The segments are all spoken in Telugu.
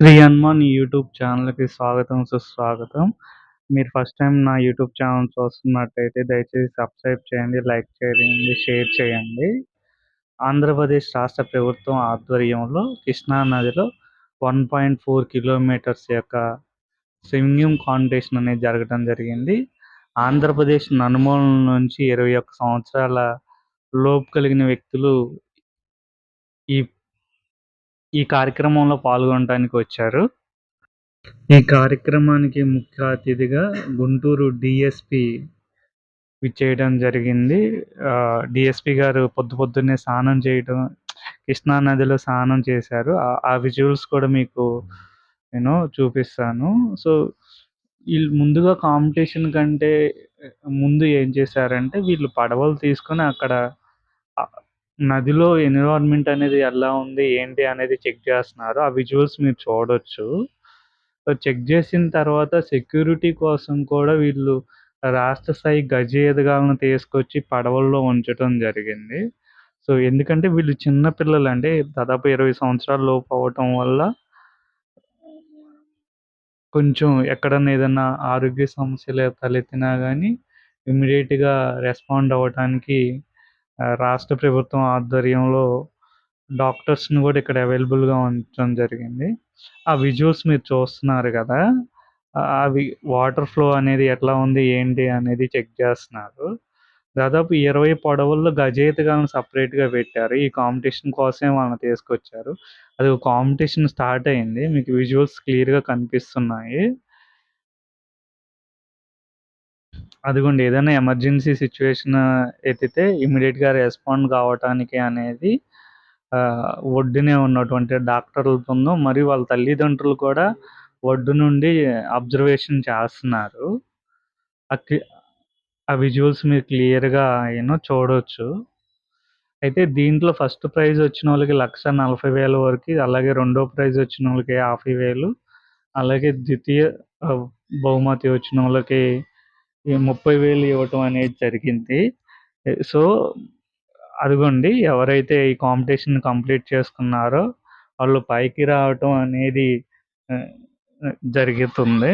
శ్రీ హనుమాన్ యూట్యూబ్ ఛానల్‌కి స్వాగతం, సుస్వాగతం. మీరు ఫస్ట్ టైం నా యూట్యూబ్ ఛానల్ చూస్తున్నట్టయితే దయచేసి సబ్స్క్రైబ్ చేయండి, లైక్ చేయండి, షేర్ చేయండి. ఆంధ్రప్రదేశ్ రాష్ట్ర ప్రభుత్వం ఆధ్వర్యంలో కృష్ణా నదిలో 1.4 కిలోమీటర్స్ యొక్క స్విమ్మింగ్ కాంపిటీషన్ అనేది జరగడం జరిగింది. ఆంధ్రప్రదేశ్ నన్మూలం నుంచి 21 సంవత్సరాల లోపు కలిగిన వ్యక్తులు ఈ ఈ కార్యక్రమంలో పాల్గొనడానికి వచ్చారు. ఈ కార్యక్రమానికి ముఖ్య అతిథిగా గుంటూరు డిఎస్పి విచ్చేయడం జరిగింది. డిఎస్పి గారు పొద్దు పొద్దున్నే స్నానం చేయటం, కృష్ణా నదిలో స్నానం చేశారు. ఆ విజువల్స్ కూడా మీకు నేను చూపిస్తాను. సో, వీళ్ళు ముందుగా కాంపిటీషన్ కంటే ముందు ఏం చేశారంటే వీళ్ళు పడవలు తీసుకొని అక్కడ నదిలో ఎన్విరాన్మెంట్ అనేది ఎలా ఉంది, ఏంటి అనేది చెక్ చేస్తున్నారు. ఆ విజువల్స్ మీరు చూడొచ్చు. చెక్ చేసిన తర్వాత సెక్యూరిటీ కోసం కూడా వీళ్ళు రాష్ట్ర స్థాయి గజ ఎదగాలను తీసుకొచ్చి పడవల్లో ఉంచటం జరిగింది. సో, ఎందుకంటే వీళ్ళు చిన్న పిల్లలు అంటే దాదాపు 20 సంవత్సరాల లోపు అవ్వటం వల్ల కొంచెం ఎక్కడన్నా ఏదన్నా ఆరోగ్య సమస్యలు తలెత్తినా కానీ ఇమ్మీడియేట్‌గా రెస్పాండ్ అవ్వటానికి రాష్ట్ర ప్రభుత్వం ఆధ్వర్యంలో డాక్టర్స్‌ని కూడా ఇక్కడ అవైలబుల్‌గా ఉంచడం జరిగింది. ఆ విజువల్స్ మీరు చూస్తున్నారు కదా అవి వాటర్ ఫ్లో అనేది ఎట్లా ఉంది, ఏంటి అనేది చెక్ చేస్తున్నారు. దాదాపు 20 పడవల్లో గజ సపరేట్గా పెట్టారు. ఈ కాంపిటీషన్ కోసమే వాళ్ళని తీసుకొచ్చారు. అది కాంపిటీషన్ స్టార్ట్ అయింది. మీకు విజువల్స్ క్లియర్‌గా కనిపిస్తున్నాయి. అదిగోండి ఏదైనా ఎమర్జెన్సీ సిచ్యువేషన్ ఎత్తితే ఇమ్మీడియట్గా రెస్పాండ్ కావటానికి అనేది ఒడ్డునే ఉన్నటువంటి డాక్టర్ల మరియు వాళ్ళ తల్లిదండ్రులు కూడా ఒడ్డు నుండి అబ్జర్వేషన్ చేస్తున్నారు. ఆ విజువల్స్ మీరు క్లియర్‌గా ఏమో చూడవచ్చు అయితే దీంట్లో ఫస్ట్ ప్రైజ్ వచ్చిన వాళ్ళకి లక్ష నలభై వేల వరకు అలాగే రెండో ప్రైజ్ వచ్చిన వాళ్ళకి యాభై వేలు అలాగే ద్వితీయ బహుమతి వచ్చిన వాళ్ళకి ముప్పై వేలు ఇవ్వటం అనేది జరిగింది. సో, అదిగోండి ఎవరైతే ఈ కాంపిటీషన్ కంప్లీట్ చేసుకున్నారో వాళ్ళు పైకి రావటం అనేది ఆహ్, ఆహ్, జరుగుతుంది.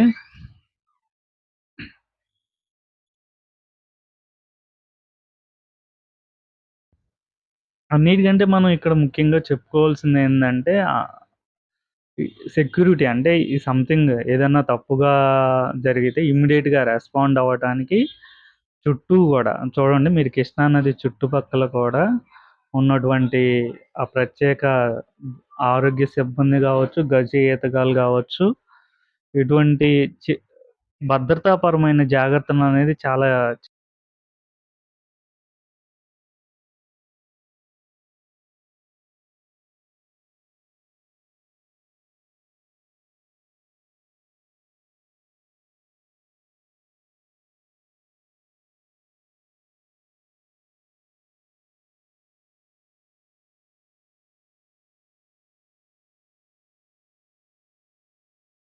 అన్నిటికంటే మనం ఇక్కడ ముఖ్యంగా చెప్పుకోవాల్సిందేందంటే ఆహ్, సెక్యూరిటీ అంటే ఈ సంథింగ్ ఏదన్నా తప్పుగా జరిగితే ఇమ్మీడియట్గా రెస్పాండ్ అవ్వటానికి చుట్టూ కూడా చూడండి మీరు కృష్ణా నది చుట్టుపక్కల కూడా ఉన్నటువంటి ఆ ప్రత్యేక ఆరోగ్య సిబ్బంది కావచ్చు గజ ఈతగాలు కావచ్చు ఇటువంటి చి భద్రతాపరమైన జాగ్రత్తలనేది చాలా